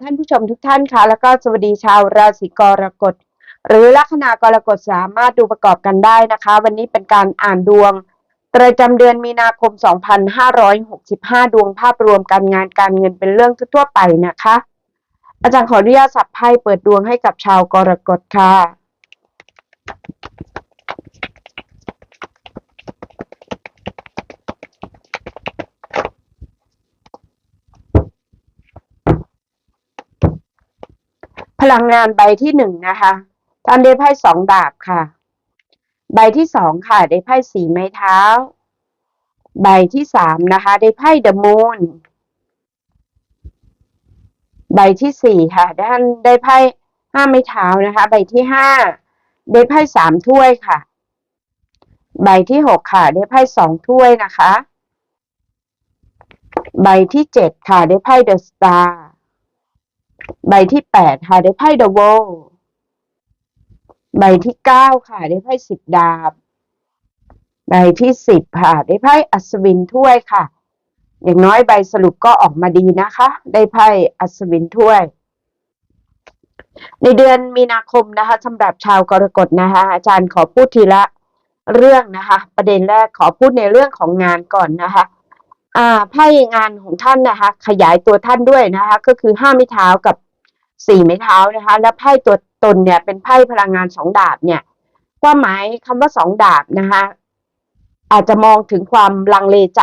ท่านผู้ชมทุกท่านค่ะแล้วก็สวัสดีชาวราศีกรกฎ หรือลัคนากรกฎสามารถดูประกอบกันได้นะคะ วันนี้เป็นการอ่านดวง ประจำเดือนมีนาคม 2565 ดวงภาพรวมการงานการเงินเป็นเรื่องทั่วไปนะคะ อาจารย์ขออนุญาตสับไพ่เปิดดวงให้กับชาวกรกฎค่ะ ลังงานใบที่หนึ่งนะคะท่านได้ไพ่สองดาบค่ะ ใบที่สองค่ะได้ไพ่สีไม้เท้า ใบที่สามนะคะได้ไพ่เดอะมูนใบที่สี่ค่ะด้านได้ไพ่ห้าไม้เท้านะคะ ใบที่ห้าได้ไพ่สามถ้วยค่ะ ใบที่หกค่ะ ได้ไพ่สองถ้วยนะคะ ใบที่เจ็ดค่ะ ได้ไพ่เดอะสตาร์ ใบที่แปดค่ะได้ไพ่เดอะโวใบที่เก้าค่ะ ได้ไพ่สิบดาบ ใบที่สิบค่ะ ได้ไพ่อัศวินถ้วยค่ะ อย่างน้อยใบสรุปก็ออกมาดีนะคะ ได้ไพ่อัศวินถ้วย ในเดือนมีนาคมนะคะสำหรับชาวกรกฎนะคะ อาจารย์ขอพูดทีละเรื่องนะคะ ประเด็นแรกขอพูดในเรื่องของงานก่อนนะคะ ไพ่งานของท่านนะคะ ขยายตัวท่านด้วยนะคะ ก็คือห้าไม้เท้ากับสี่ไม้เท้านะคะ แล้วไพ่ตัวตนเนี่ยเป็นไพ่พลังงานสองดาบเนี่ยความหมายคำว่าสองดาบนะคะอาจจะมองถึงความลังเลใจ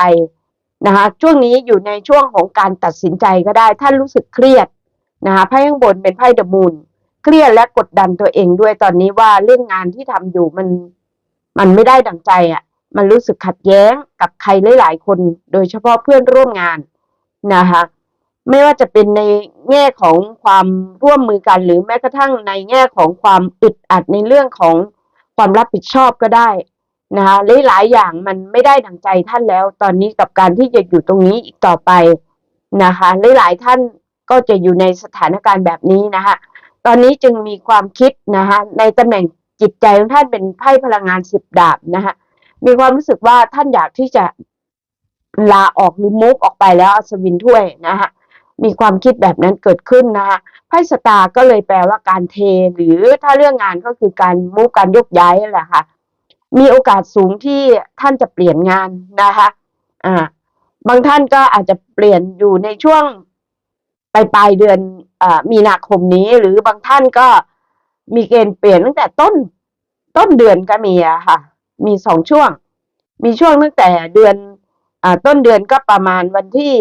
นะคะช่วงนี้อยู่ในช่วงของการตัดสินใจก็ได้ท่านรู้สึกเครียดนะคะไพ่ข้างบนเป็นไพ่เดอะมูนเครียดและกดดันตัวเองด้วยตอนนี้ว่าเรื่องงานที่ทำอยู่มันมันไม่ได้ดังใจอะ่ะ มันรู้สึกขัดแย้งกับใครหลายๆคน โดยเฉพาะเพื่อนร่วมงานนะคะไม่ว่าจะเป็นในแง่ของความร่วมมือกัน หรือแม้กระทั่งในแง่ของความอึดอัดในเรื่องของความรับผิดชอบก็ได้นะคะหลายๆอย่างมันไม่ได้ดังใจท่านแล้ว ตอนนี้กับการที่จะอยู่ตรงนี้อีกต่อไปนะคะหลายๆท่านก็จะอยู่ในสถานการณ์แบบนี้นะคะตอนนี้จึงมีความคิดนะคะในตำแหน่งจิตใจของท่านเป็นไพ่พลังงานสิบดาบนะคะ มีความรู้สึกว่าท่านอยากที่จะลาออกหรือมุกออกไปแล้วอัศวินถ้วยนะคะมีความคิดแบบนั้นเกิดขึ้นนะคะไพ่สตาร์ก็เลยแปลว่าการเท หรือถ้าเรื่องงานก็คือการมุกการยกย้ายแหละค่ะ มีโอกาสสูงที่ท่านจะเปลี่ยนงานนะคะอ่าบางท่านก็อาจจะเปลี่ยนอยู่ในช่วงปลายปลายเดือนอมีนาคมนี้หรือบางท่านก็มีเกณฑ์เปลี่ยนตั้งแต่ต้นต้นเดือนก็มีอะค่ะ มีสองช่วง มีช่วงตั้งแต่เดือนอต้นเดือนก็ประมาณวันที่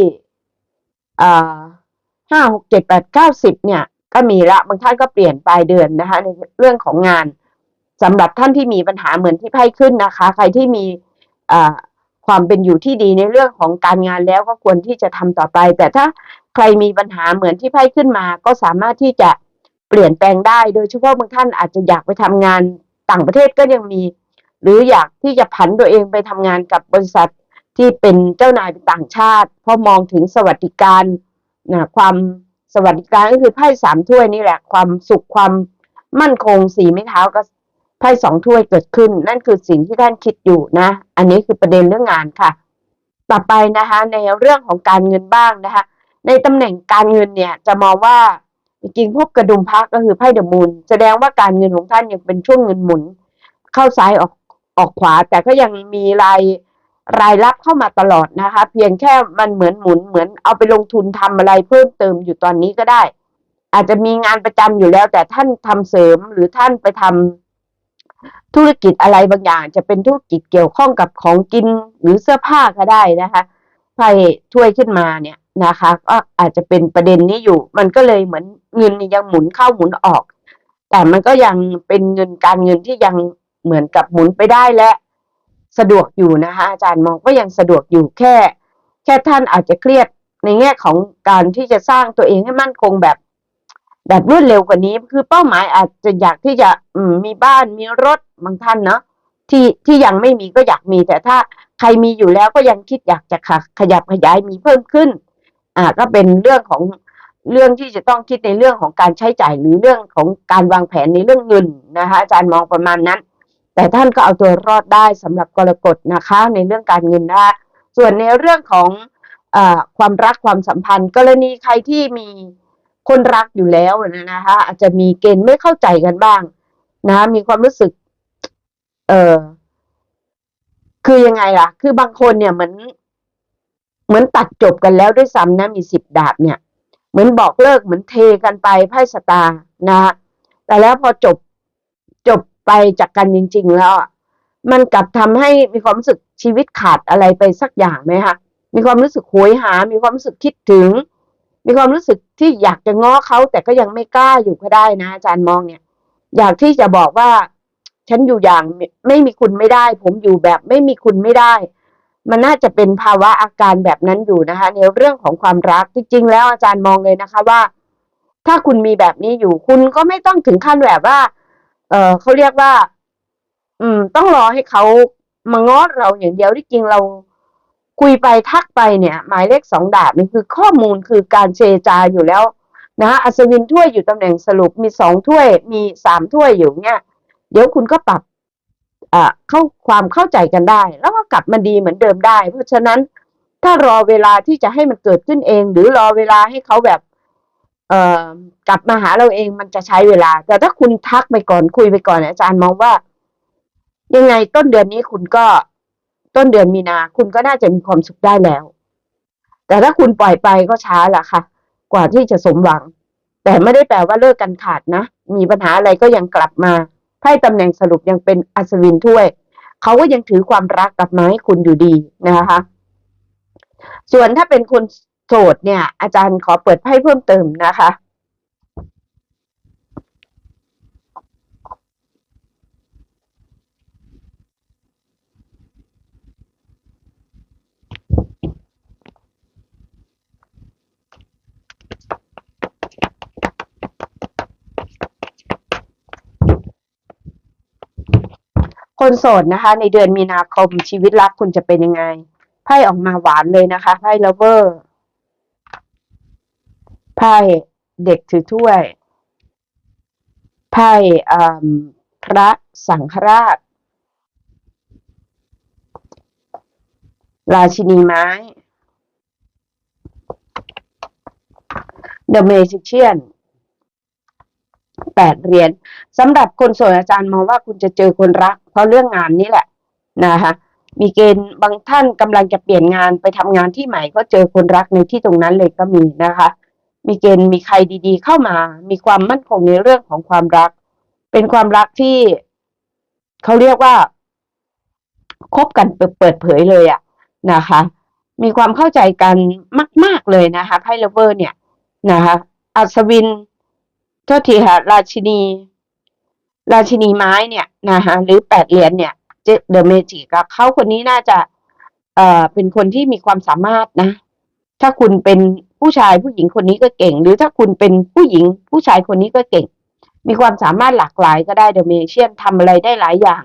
ห้าหกเจ็ดแปดเก้าสิบเนี่ย ก็มีละบางท่านก็เปลี่ยนปลายเดือนนะคะ ในเรื่องของงานสำหรับท่านที่มีปัญหาเหมือนที่ไพ่ขึ้นนะคะ ใครที่มีความเป็นอยู่ที่ดีในเรื่องของการงานแล้วก็ควรที่จะทำต่อไป แต่ถ้าใครมีปัญหาเหมือนที่ไพ่ขึ้นมา ก็สามารถที่จะเปลี่ยนแปลงได้ โดยเฉพาะบางท่านอาจจะอยากไปทำงานต่างประเทศก็ยังมี หรืออยากที่จะผันตัวเองไปทำงานกับบริษัทที่เป็นเจ้านายเป็นต่างชาติ เพราะมองถึงสวัสดิการนะความสวัสดิการก็คือไพ่สามถ้วยนี่แหละ ความสุขความมั่นคงสีไม้เท้าก็ไพ่สองถ้วยเกิดขึ้น นั่นคือสิ่งที่ท่านคิดอยู่นะ อันนี้คือประเด็นเรื่องงานค่ะ ต่อไปนะคะในเรื่องของการเงินบ้างนะคะ ในตำแหน่งการเงินเนี่ยจะมองว่าจริงพวกระดุมพักก็คือไพ่เดอะมูลแสดงว่าการเงินของท่านยังเป็นช่วงเงินหมุน เข้าซ้ายออก ออกขวาแต่ก็ยังมีรายรายรับเข้ามาตลอดนะคะ เพียงแค่มันเหมือนหมุนเหมือนเอาไปลงทุนทำอะไรเพิ่มเติมอยู่ตอนนี้ก็ได้ อาจจะมีงานประจำอยู่แล้ว แต่ท่านทำเสริมหรือท่านไปทำธุรกิจอะไรบางอย่าง จะเป็นธุรกิจเกี่ยวข้องกับของกินหรือเสื้อผ้าก็ได้นะคะไพ่ช่วยขึ้นมาเนี่ยนะคะ ก็อาจจะเป็นประเด็นนี้อยู่ มันก็เลยเหมือนเงินยังหมุนเข้าหมุนออก แต่มันก็ยังเป็นเงินการเงินที่ยัง เหมือนกับหมุนไปได้และสะดวกอยู่นะคะอาจารย์มองก็ยังสะดวกอยู่แค่ แค่ท่านอาจจะเครียดในแง่ของการที่จะสร้างตัวเองให้มั่นคงแบบ แบบรวดเร็วกว่านี้ คือเป้าหมายอาจจะอยากที่จะมมีบ้านมีรถบางท่านเนาะที่ที่ยังไม่มีก็อยากมี แต่ถ้าใครมีอยู่แล้วก็ยังคิดอยากจะขขยับขยายมีเพิ่มขึ้น อ่าก็เป็นเรื่องของเรื่องที่จะต้องคิดในเรื่องของการใช้จ่ายหรือเรื่องของการวางแผนในเรื่องเงินนะคะอาจารย์มองประมาณนั้น แต่ท่านก็เอาตัวรอดได้สำหรับกรกฎนะคะ ในเรื่องการเงินนะคะส่วนในเรื่องของอความรักความสัมพันธ์ กรณีใครที่มีคนรักอยู่แล้วนะคะอาจจะมีเกณฑ์ไม่เข้าใจกันบ้างนะมีความรู้สึก เออคือยังไงล่ะ คือบางคนเนี่ยเหมือนเหมือนตัดจบกันแล้วด้วยซ้ำนะ มีสิบดาบเนี่ย เหมือนบอกเลิกเหมือนเทกันไปไพ่สตาร์นะแต่แล้วพอจบจบ ไปจากกันจริง ๆ แล้วมันกลับทำให้มีความรู้สึกชีวิตขาดอะไรไปสักอย่างไหมคะมีความรู้สึกโหยหา มีความรู้สึกคิดถึง มีความรู้สึกที่อยากจะง้อเขาแต่ก็ยังไม่กล้าอยู่ก็ได้นะอาจารย์มองเนี่ย อยากที่จะบอกว่า ฉันอยู่อย่างไม่มีคุณไม่ได้ ผมอยู่แบบไม่มีคุณไม่ได้ มันน่าจะเป็นภาวะอาการแบบนั้นอยู่นะคะ ในเรื่องของความรักจริงๆแล้วอาจารย์มองเลยนะคะว่า ถ้าคุณมีแบบนี้อยู่คุณก็ไม่ต้องถึงขั้นแบบว่า ออเขาเรียกว่า อืม ต้องรอให้เขามาง้อเราอย่างเดียวที่จริงเราคุยไปทักไปเนี่ย หมายเลขสองดาบนี่คือข้อมูลคือการเจจาอยู่แล้วนะอัศวินถ้วยอยู่ตำแหน่งสรุปมีสองถ้วย มีสามถ้วยอยู่เนี่ยเดี๋ยวคุณก็ปรับเข้าความเข้าใจกันได้ แล้วก็กลับมาดีเหมือนเดิมได้ เพราะฉะนั้นถ้ารอเวลาที่จะให้มันเกิดขึ้นเอง หรือรอเวลาให้เขาแบบ เอ่อกลับมาหาเราเองมันจะใช้เวลา แต่ถ้าคุณทักไปก่อนคุยไปก่อนอาจารย์มองว่า ยังไงต้นเดือนนี้คุณก็ต้นเดือนมีนา คุณก็น่าจะมีความสุขได้แล้ว แต่ถ้าคุณปล่อยไปก็ช้าละค่ะ กว่าที่จะสมหวัง แต่ไม่ได้แปลว่าเลิกกันขาดนะ มีปัญหาอะไรก็ยังกลับมาไพ่ตำแหน่งสรุปยังเป็นอัศวินถ้วย เขาก็ยังถือความรักกลับมาให้คุณอยู่ดีนะคะ ส่วนถ้าเป็นคน โสดเนี่ย อาจารย์ขอเปิดไพ่เพิ่มเติมนะคะคนโสดนะคะ ในเดือนมีนาคมชีวิตรักคุณจะเป็นยังไง ไพ่ออกมาหวานเลยนะคะ ไพ่ลเวอร์ ไพ่เด็กถือถ้วย ไพ่พระสังฆราช ราชินีไม้ The Magician แปดเหรียญสำหรับคนโสดอาจารย์มองว่าคุณจะเจอคนรัก เพราะเรื่องงานนี่แหละนะคะมีเกณฑ์บางท่านกำลังจะเปลี่ยนงานไปทำงานที่ใหม่ก็เจอคนรักในที่ตรงนั้นเลยก็มีนะคะ มีเกณฑ์มีใครดีๆ เข้ามา มีความมั่นคงในเรื่องของความรัก เป็นความรักที่เขาเรียกว่าคบกันเปิดเผยเลยอะนะคะ มีความเข้าใจกันมาก ๆเลยนะคะไพ่เลเวอร์เนี่ยนะคะอัศวินโทษทีค่ะราชินี ราชินีไม้เนี่ยนะคะหรือแปดเหรียญเนี่ยเดอะเมจิกเขาคนนี้น่าจะ เอ่อเป็นคนที่มีความสามารถนะ ถ้าคุณเป็น ผู้ชายผู้หญิงคนนี้ก็เก่ง หรือถ้าคุณเป็นผู้หญิง ผู้ชายคนนี้ก็เก่ง มีความสามารถหลากหลายก็ได้เดอะเมเชียนทำอะไรได้หลายอย่าง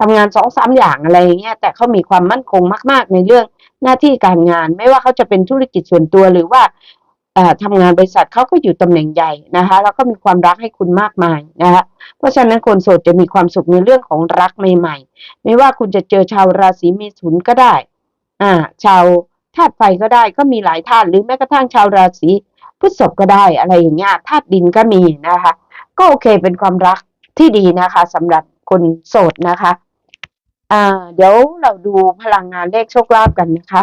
ทำงานสองสามอย่างอะไรเงี้ยแต่เขามีความมั่นคงมาก ๆ ในเรื่องหน้าที่การงาน ไม่ว่าเขาจะเป็นธุรกิจส่วนตัวหรือว่าทำงานบริษัทเขาก็อยู่ตำแหน่งใหญ่นะคะแล้วก็มีความรักให้คุณมากมายนะคะเพราะฉะนั้นคนโสดจะมีความสุขในเรื่องของรักใหม่ ๆ ไม่ว่าคุณจะเจอชาวราศีเมถุนก็ได้อ่าชาว ธาตุไฟก็ได้ก็มีหลายธาตุหรือแม้กระทั่งชาวราศีพฤษภก็ได้อะไรอย่างเงี้ยธาตุดินก็มีนะคะ ก็โอเคเป็นความรักที่ดีนะคะสำหรับคนโสดนะคะอ่าเดี๋ยวเราดูพลังงานเลขโชคลาภกันนะคะ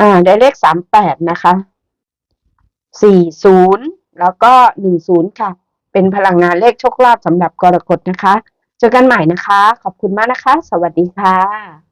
อ่าได้เลขสามแปดนะคะสี่ศูนย์แล้วก็หนึ่งศูนย์ค่ะ เป็นพลังงานเลขโชคลาภสำหรับกรกฎนะคะ เจอกันใหม่นะคะ ขอบคุณมากนะคะ สวัสดีค่ะ